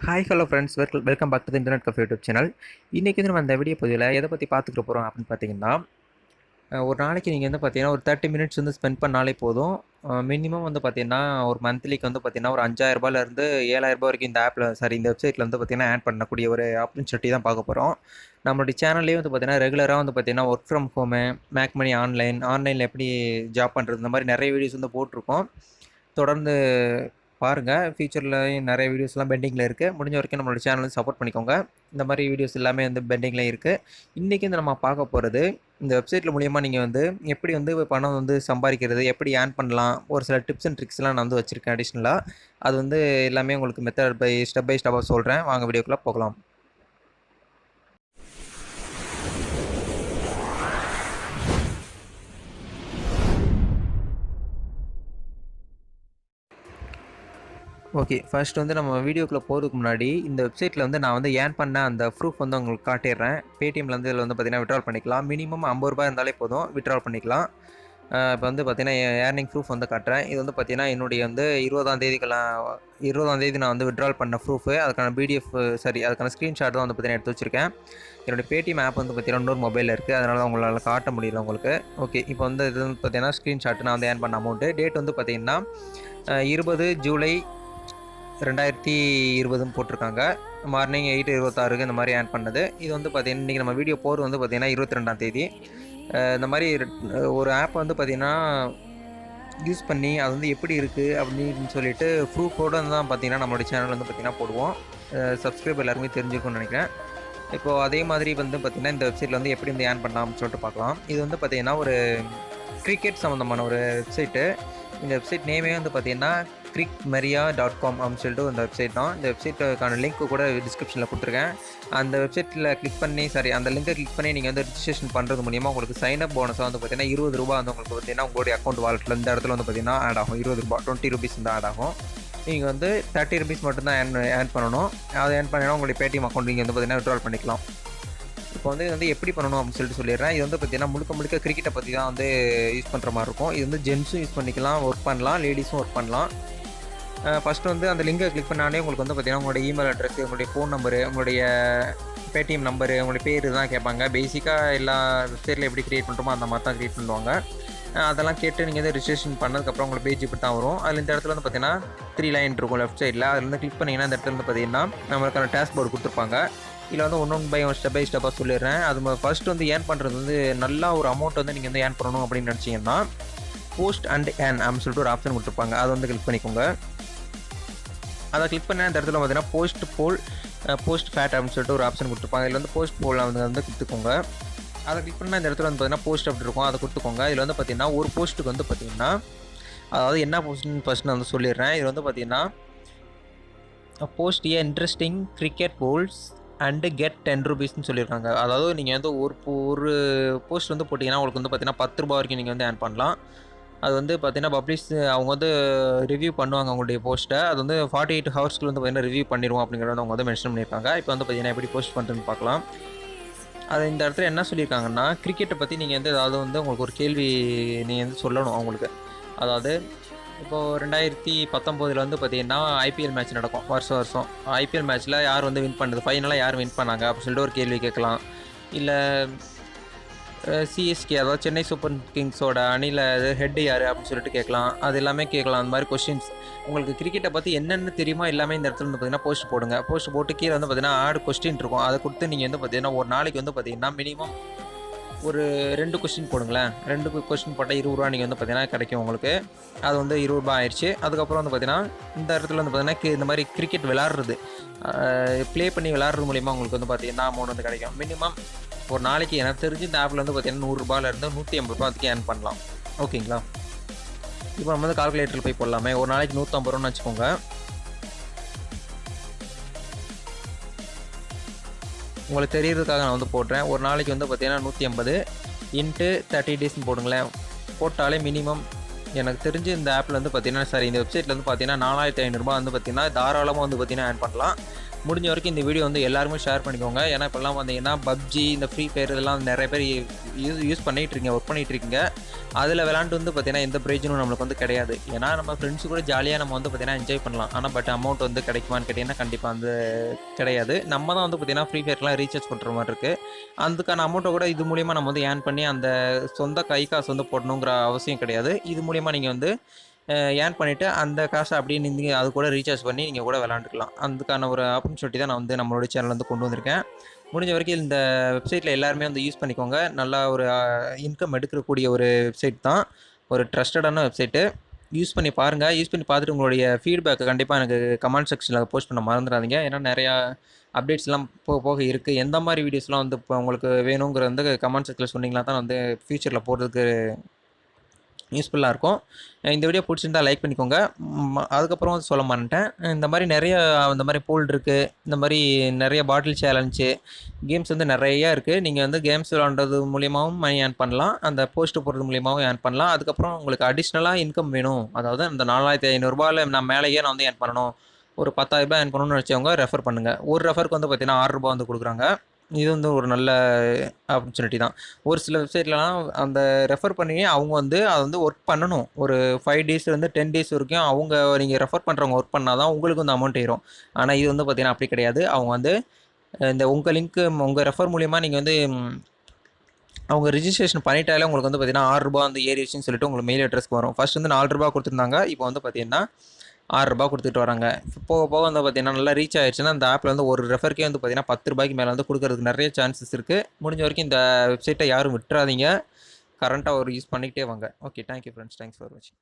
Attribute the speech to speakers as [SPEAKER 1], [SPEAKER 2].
[SPEAKER 1] Hi hello friends welcome welcome back to internet cafe YouTube channel இன்றைக்கி வந்து நம்ம அந்த வீடியோ பதிவில் எதை பற்றி பார்த்துக்கிட்டு போகிறோம் அப்படின்னு பார்த்தீங்கன்னா ஒரு நாளைக்கு நீங்கள் வந்து பார்த்தீங்கன்னா ஒரு தேர்ட்டி மினிட்ஸ் வந்து ஸ்பெண்ட் பண்ணாலே போதும். மினிமம் வந்து பார்த்தீங்கன்னா ஒரு மந்த்லிக்கு வந்து பார்த்தீங்கன்னா ஒரு அஞ்சாயிரரூபாலேருந்து ஏழாயிரரூபா வரைக்கும் இந்த ஆப்பில் சாரி இந்த வெப்சைட்டில் வந்து பார்த்தீங்கன்னா ஆட் பண்ணக்கூடிய ஒரு ஆப்பர்ச்சுனிட்டி தான் பார்க்க போகிறோம் நம்மளுடைய சேனல்லேயே வந்து பார்த்தீங்கன்னா ரெகுலராக வந்து பார்த்தீங்கன்னா work from home make money online ஆன்லைனில் எப்படி ஜாப் பண்ணுறது இந்த மாதிரி நிறைய வீடியோஸ் வந்து போட்டிருக்கோம். தொடர்ந்து பாருங்கள் ஃபியூச்சரில் நிறைய வீடியோஸ்லாம் பெண்டிங்கில் இருக்குது முடிஞ்ச வரைக்கும் நம்மளோட சேனலும் சப்போர்ட் பண்ணிக்கோங்க. இந்த மாதிரி வீடியோஸ் எல்லாமே வந்து பெண்டிங்கில் இருக்குது இன்றைக்கி வந்து நம்ம பார்க்க போகிறது இந்த வெப்சைட்டில் மூலியமாக நீங்கள் வந்து எப்படி வந்து பணம் வந்து சம்பாதிக்கிறது எப்படி ஏர்ன் பண்ணலாம் ஒரு சில டிப்ஸ் அண்ட் ட்ரிக்ஸ்லாம் நான் வந்து வச்சுருக்கேன் அடிஷ்னலாக அது வந்து எல்லாமே உங்களுக்கு மெத்தட் பை ஸ்டெப் பை ஸ்டெப்பாக சொல்கிறேன் வாங்க வீடியோக்குள்ளே போகலாம். ஓகே ஃபர்ஸ்ட் வந்து நம்ம வீடியோக்குள்ளே போகிறதுக்கு முன்னாடி இந்த வெப்சைட்டில் வந்து நான் வந்து ஏர்ன் பண்ண அந்த ப்ரூஃப் வந்து உங்களுக்கு காட்டிடுறேன். பேடிஎம்மில் வந்து இதில் வந்து பார்த்தீங்கன்னா விட்ரால் பண்ணிக்கலாம். மினிமம் ஐம்பது ரூபாய் இருந்தாலே போதும் விட்ரால் பண்ணிக்கலாம். இப்போ வந்து பார்த்தீங்கன்னா ஏர்னிங் ப்ரூஃப் வந்து காட்டுறேன். இது வந்து பார்த்தீங்கன்னா என்னுடைய வந்து இருபதாம் தேதிக்கெல்லாம் இருபதாம் தேதி நான் வந்து விட்ரால் பண்ண ப்ரூஃபு அதுக்கான பிடிஎஃப் சரி அதுக்கான ஸ்க்ரீன்ஷாட் தான் வந்து பார்த்தீங்கன்னா எடுத்து வச்சிருக்கேன். என்னுடைய பேடிஎம் ஆப் வந்து பார்த்தீங்கன்னா இன்னொரு மொபைலில் இருக்குது அதனால தான் உங்களால் காட்ட முடியல உங்களுக்கு. ஓகே இப்போ வந்து இது வந்து பார்த்தீங்கன்னா ஸ்க்ரீன்ஷாட் நான் வந்து ஏர்ன் பண்ண அமௌண்ட்டு டேட் வந்து பார்த்தீங்கன்னா இருபது ஜூலை ரெண்டாயிரத்தி இருபதுன்னு போட்டிருக்காங்க. மார்னிங் எயிட் இருபத்தாறுக்கு இந்த மாதிரி ஆட் பண்ணது. இது வந்து பார்த்தீங்கன்னா இன்றைக்கி நம்ம வீடியோ போர் வந்து பார்த்தீங்கன்னா இருபத்தி ரெண்டாம் தேதி இந்த மாதிரி ஒரு ஆப் வந்து பார்த்தீங்கன்னா யூஸ் பண்ணி அது வந்து எப்படி இருக்குது அப்படின்னு சொல்லிட்டு ப்ரூஃபோடு தான் பார்த்தீங்கன்னா நம்மளோட சேனல் வந்து பார்த்திங்கன்னா போடுவோம். சப்ஸ்கிரைப் எல்லாருமே தெரிஞ்சுக்கணும்னு நினைக்கிறேன். இப்போது அதே மாதிரி வந்து பார்த்திங்கன்னா இந்த வெப்சைட்டில் வந்து எப்படி வந்து ஏர்ன் பண்ணலாம்னு சொல்லிட்டு பார்க்கலாம் இது வந்து பார்த்திங்கன்னா ஒரு கிரிக்கெட் சம்மந்தமான ஒரு வெப்சைட்டு இந்த வெப்சைட் நேமே வந்து பார்த்தீங்கன்னா கிரிக் மெரியா டாட் காம் அப்படின்னு சொல்லிட்டு அந்த வெப்சைட் தான். இந்த வெப்சைட்டுக்கான லிங்க் கூட டிஸ்கிரிப்ஷனில் கொடுத்துருக்கேன். அந்த வெப்சைட்டில் கிளிக் பண்ணி சாரி அந்த லிங்கை கிளிக் பண்ணி நீங்கள் வந்து ரிஜிஸ்ட்ரேஷன் பண்ணுறது மூலியமாக உங்களுக்கு சைன் அப் போனஸாக வந்து பார்த்தீங்கன்னா இருபது ரூபா வந்து உங்களுக்கு பார்த்தீங்கன்னா உங்களுடைய அக்கௌண்ட் வாலெட்டில் இந்த இடத்துல வந்து பார்த்தீங்கன்னா ஆட் ஆகும். இருபது ரூபா டுவெண்ட்டி ருபீஸ் வந்து ஆட் ஆகும். நீங்கள் வந்து தேர்ட்டி ருபீஸ் மட்டும்தான் ஏன் ஏர்ன் பண்ணணும். அதை ஏர்ன் பண்ணினா உங்களுடைய பேடிஎம் அக்கௌண்ட் நீங்கள் வந்து பார்த்தீங்கன்னா விட்ரால் பண்ணிக்கலாம். இப்போ வந்து இது வந்து எப்படி பண்ணணும் அப்படின்னு சொல்லிட்டு சொல்லிடுறேன். இது வந்து பார்த்தீங்கன்னா முழுக்க முழுக்க கிரிக்கெட்டை பற்றி தான் வந்து யூஸ் பண்ணுற மாதிரி இருக்கும். இது வந்து ஜென்ஸும் யூஸ் பண்ணிக்கலாம் ஒர்க் பண்ணலாம் லேடிஸும் ஒர்க் பண்ணலாம். ஃபஸ்ட்டு வந்து அந்த லிங்கை கிளிக் பண்ணாலே உங்களுக்கு வந்து பார்த்தீங்கன்னா உங்களுடைய இமெயில் அட்ரஸ் உங்களுடைய ஃபோன் நம்பரு உங்களுடைய பேடிஎம் நம்பரு உங்களுடைய பேர் தான் கேட்பாங்க. பேசிக்காக எல்லா வெப்சைட்டில் எப்படி க்ரியேட் பண்ணுறோமோ அந்த மாதிரி தான் க்ரியேட் பண்ணுவாங்க. அதெல்லாம் கேட்டு நீங்கள் வந்து ரிஜிஸ்ட்ரேஷன் பண்ணதுக்கப்புறம் உங்களுக்கு பேஜ் இப்படி தான் வரும். அதில் இந்த இடத்துல வந்து பார்த்தீங்கன்னா த்ரீ லைன் இருக்கும் லெஃப்ட் சைடில் அதில் வந்து கிளிக் பண்ணிங்கன்னா இந்த இடத்துல வந்து பார்த்தீங்கன்னா நம்மளுக்கான டேஷ் போர்டு கொடுத்துருப்பாங்க. இதில் வந்து ஒன்று one by one step by ஸ்டெப்பாக சொல்லிடுறேன். அது ஃபர்ஸ்ட் வந்து ஏர்ன் பண்ணுறது வந்து நல்லா ஒரு அமௌண்ட் வந்து நீங்கள் வந்து ஏர்ன் பண்ணணும் அப்படின்னு நினச்சிங்கன்னா போஸ்ட் அண்ட் ஏன் அப்படின்னு சொல்லிட்டு ஒரு ஆப்ஷன் கொடுத்துருப்பாங்க. அதை வந்து கிளிக் பண்ணிக்கோங்க. அதை கிளிக் பண்ண இந்த இடத்துல பார்த்தீங்கன்னா போஸ்ட் போல் போஸ்ட் ஃபேட் அப்படின்னு சொல்லிட்டு ஒரு ஆப்ஷன் கொடுத்துருப்பாங்க. இதில் வந்து போஸ்ட் போல் வந்து வந்து கொடுத்துக்கோங்க. அதை கிளிக் பண்ணால் இந்த இடத்துல வந்து பார்த்தீங்கன்னா போஸ்ட் அப்படி இருக்கும். அதை கொடுத்துக்கோங்க. இதில் வந்து பார்த்தீங்கன்னா ஒரு போஸ்ட்டுக்கு வந்து பார்த்தீங்கன்னா அதாவது என்ன போஸ்ட்னு ஃபஸ்ட் நான் வந்து சொல்லிடுறேன். இது வந்து பார்த்தீங்கன்னா post a interesting cricket polls and get ten ருபீஸ்னு சொல்லியிருக்காங்க. அதாவது நீங்கள் வந்து ஒரு ஒரு போஸ்ட் வந்து போட்டிங்கன்னா உங்களுக்கு வந்து பார்த்தீங்கன்னா பத்து ரூபா வரைக்கும் நீங்கள் வந்து ஏர்ன் பண்ணலாம். அது வந்து பார்த்தீங்கன்னா பப்ளிஷ் அவங்க வந்து ரிவ்யூ பண்ணுவாங்க அவங்களுடைய போஸ்ட்டை அது வந்து ஃபார்ட்டி எயிட் ஹவர்ஸ்க்குள்ள வந்து பார்த்தீங்கன்னா ரிவ்யூ பண்ணிடுவோம் அப்படிங்கிறத அவங்க வந்து மென்ஷன் பண்ணியிருக்காங்க இப்போ வந்து பார்த்தீங்கன்னா எப்படி போஸ்ட் பண்ணுறதுன்னு பார்க்கலாம். அது இந்த இடத்துல என்ன சொல்லியிருக்காங்கன்னா கிரிக்கெட்டை பற்றி நீங்கள் வந்து ஏதாவது வந்து உங்களுக்கு ஒரு கேள்வி நீங்கள் வந்து சொல்லணும் அவங்களுக்கு. அதாவது இப்போது ரெண்டாயிரத்தி பத்தொம்போதில் வந்து பார்த்தீங்கன்னா ஐபிஎல் மேட்ச் நடக்கும். வருஷம் வருஷம். ஐபிஎல் மேட்ச்சில் யார் வந்து வின் பண்ணுறது ஃபைனலாக யார் வின் பண்ணாங்க? அப்படின்னு சொல்லிட்டு ஒரு கேள்வி கேட்கலாம். இல்லை சிஎஸ்கே அதாவது சென்னை சூப்பர் கிங்ஸோட அணியில் ஹெட் யார் அப்படின்னு சொல்லிட்டு கேட்கலாம். அது எல்லாமே கேட்கலாம். அந்த மாதிரி கொஷின்ஸ் உங்களுக்கு கிரிக்கெட்டை பற்றி என்னென்ன தெரியுமோ? எல்லாமே இந்த இடத்துல வந்து பார்த்தீங்கன்னா போஸ்ட் போடுங்க. போஸ்ட் போட்டு கீழே வந்து பார்த்தீங்கன்னா ஆடு கொஸ்டின் இருக்கும். அதை கொடுத்து நீங்கள் வந்து பார்த்தீங்கன்னா ஒரு நாளைக்கு வந்து பார்த்தீங்கன்னா மினிமம் ஒரு ரெண்டு கொஸ்டின் போடுங்களேன். ரெண்டு கொஸ்டின் போட்டால் இருபது ரூபா நீங்கள் வந்து பார்த்தீங்கன்னா கிடைக்கும் உங்களுக்கு. அது வந்து இருபது ரூபா ஆயிடுச்சு. அதுக்கப்புறம் வந்து பார்த்தீங்கன்னா இந்த இடத்துல வந்து பார்த்தீங்கன்னா கி- இந்த மாதிரி கிரிக்கெட் விளாட்றது ப்ளே பண்ணி விளாட்றது மூலிமா உங்களுக்கு வந்து பார்த்தீங்கன்னா அமௌண்ட் வந்து கிடைக்கும். மினிமம் ஒரு நாளைக்கு எனக்கு தெரிஞ்சு இந்த ஆப்பில் வந்து பார்த்தீங்கன்னா நூறுரூபாலேருந்து நூற்றி ஐம்பது ரூபா அதுக்கு ஏர்ன் பண்ணலாம் ஓகேங்களா இப்போ நம்ம வந்து கால்குலேட்டரில் போய் போடலாமே. ஒரு நாளைக்கு நூற்றம்பது ரூபான்னு வச்சுக்கோங்க. உங்களுக்கு தெரியறதுக்காக நான் வந்து போடுறேன். ஒரு நாளைக்கு வந்து பார்த்திங்கன்னா நூற்றி ஐம்பது இன்ட்டு தேர்ட்டி டேஸ்னு போடுங்களேன். போட்டாலே மினிமம் எனக்கு தெரிஞ்சு இந்த ஆப்பில் வந்து பார்த்தீங்கன்னா சாரி இந்த வெப்சைட்டில் வந்து பார்த்தீங்கன்னா நாலாயிரத்தி ஐநூறுரூபா வந்து பார்த்தீங்கன்னா தாராளமாக வந்து பார்த்தீங்கன்னா ஆட் பண்ணலாம். முடிஞ்ச வரைக்கும் இந்த வீடியோ வந்து எல்லாருமே ஷேர் பண்ணிக்கோங்க. ஏன்னா இப்போல்லாம் பார்த்தீங்கன்னா பப்ஜி இந்த ஃப்ரீ ஃபயர் இதெல்லாம் நிறைய பேர் யூஸ் யூஸ் பண்ணிகிட்டு இருக்கீங்க ஒர்க் பண்ணிகிட்டு இருக்கீங்க. அதில் விளாண்டு வந்து பார்த்தீங்கன்னா எந்த பிரயோஜனம் நம்மளுக்கு வந்து கிடையாது. ஏன்னா நம்ம ஃப்ரெண்ட்ஸ் கூட ஜாலியாக நம்ம வந்து பார்த்தீங்கன்னா என்ஜாய் பண்ணலாம். ஆனால் பட் அமௌண்ட் வந்து கிடைக்குமான்னு கேட்டிங்கன்னா கண்டிப்பாக வந்து கிடையாது. நம்ம தான் வந்து பார்த்தீங்கன்னா ஃப்ரீ ஃபயர்லாம் ரீசார்ஜ் பண்ணுற மாதிரி இருக்குது அதுக்கான அமௌண்ட்டை கூட இது மூலியமாக நம்ம வந்து ஏர்ன் பண்ணி அந்த சொந்த கை காசு வந்து போடணுங்கிற அவசியம் கிடையாது. இது மூலியமாக நீங்கள் வந்து ஏர்ன் பண்ணிவிட்டு அந்த காசை அப்படியே நீங்கள் அது கூட ரீசார்ஜ் பண்ணி நீங்கள் கூட விளாண்டுக்கலாம். அதுக்கான ஒரு ஆப்பர்ச்சுனிட்டி தான் நான் வந்து நம்மளோட சேனல் வந்து கொண்டு வந்திருக்கேன். முடிஞ்ச வரைக்கும் இந்த வெப்சைட்டில் எல்லாருமே வந்து யூஸ் பண்ணிக்கோங்க. நல்லா ஒரு இன்கம் எடுக்கக்கூடிய ஒரு வெப்சைட் தான். ஒரு ட்ரஸ்டடான வெப்சைட்டு யூஸ் பண்ணி பாருங்கள் யூஸ் பண்ணி பார்த்துட்டு உங்களுடைய ஃபீட்பேக்கை கண்டிப்பாக எனக்கு கமெண்ட் செக்ஷனில் போஸ்ட் பண்ண மறந்துடாதீங்க. ஏன்னா நிறையா அப்டேட்ஸ்லாம் போக போக இருக்குது எந்த மாதிரி வீடியோஸ்லாம் வந்து இப்போ உங்களுக்கு வேணுங்கிற வந்து கமெண்ட் செக்ஷனில் சொன்னீங்கன்னா தான் வந்து ஃப்யூச்சரில் போடுறதுக்கு யூஸ்ஃபுல்லாக இருக்கும். இந்த வீடியோ பிடிச்சிருந்தா லைக் பண்ணிக்கோங்க. அதுக்கப்புறம் வந்து சொல்ல மாட்டேன் இந்த மாதிரி நிறைய இந்த மாதிரி பூல் இருக்குது இந்த மாதிரி நிறைய பாட்டில் சேலஞ்சு கேம்ஸ் வந்து நிறைய இருக்குது நீங்கள் வந்து கேம்ஸ் விளாண்டது மூலியமாகவும் மணி ஏர்ன் பண்ணலாம். அந்த போஸ்ட் போடுறது மூலியமாகவும் ஏர்ன் பண்ணலாம். அதுக்கப்புறம் உங்களுக்கு அடிஷ்னலாக இன்கம் வேணும். அதாவது இந்த நாலாயிரத்தி ஐநூறுரூபாவில் நான் மேலேயே நான் வந்து ஏர்ன் பண்ணணும். ஒரு பத்தாயிரரூபா ஏர்ன் பண்ணணும்னு வச்சவங்க ரெஃபர் பண்ணுங்கள் ஒரு ரெஃபருக்கு வந்து பார்த்தீங்கன்னா ஆறுரூபா வந்து கொடுக்குறாங்க. இது வந்து ஒரு நல்ல ஆப்பர்ச்சுனிட்டி தான். ஒரு சில வெப்சைட்லலாம் அந்த ரெஃபர் பண்ணி அவங்க வந்து அதை வந்து ஒர்க் பண்ணணும். ஒரு ஃபைவ் டேஸ்லேருந்து டென் டேஸ் வரைக்கும் அவங்க நீங்கள் ரெஃபர் பண்ணுறவங்க ஒர்க் பண்ணால் தான் உங்களுக்கு வந்து அமௌண்ட் ஏறும். ஆனால் இது வந்து பார்த்தீங்கன்னா அப்படி கிடையாது. அவங்க வந்து இந்த உங்கள் லிங்க்கு உங்கள் ரெஃபர் மூலியமாக நீங்கள் வந்து அவங்க ரிஜிஸ்ட்ரேஷன் பண்ணிட்டாலே உங்களுக்கு வந்து பார்த்தீங்கன்னா ஆறுரூபா வந்து ஏறிடுச்சுன்னு சொல்லிட்டு உங்களுக்கு மெயில் அட்ரஸ்க்கு வரும். ஃபஸ்ட் வந்து நாலு ரூபா கொடுத்துருந்தாங்க. இப்போ வந்து பார்த்தீங்கன்னா ஆறுரூபா கொடுத்துட்டு வராங்க. போக போக வந்து பார்த்தீங்கன்னா நல்லா ரீச் ஆயிடுச்சுன்னா அந்த ஆப்பில் வந்து ஒரு ரெஃபருக்கே வந்து பார்த்தீங்கன்னா பத்து ரூபாய்க்கு மேலே வந்து கொடுக்குறதுக்கு நிறைய சான்சஸ் இருக்குது முடிஞ்ச வரைக்கும் இந்த வெப்சைட்டை யாரும் விட்டுறாதீங்க. கரண்ட்டாக ஒரு யூஸ் பண்ணிக்கிட்டே வாங்க. Okay thank you friends thanks for வாட்சிங்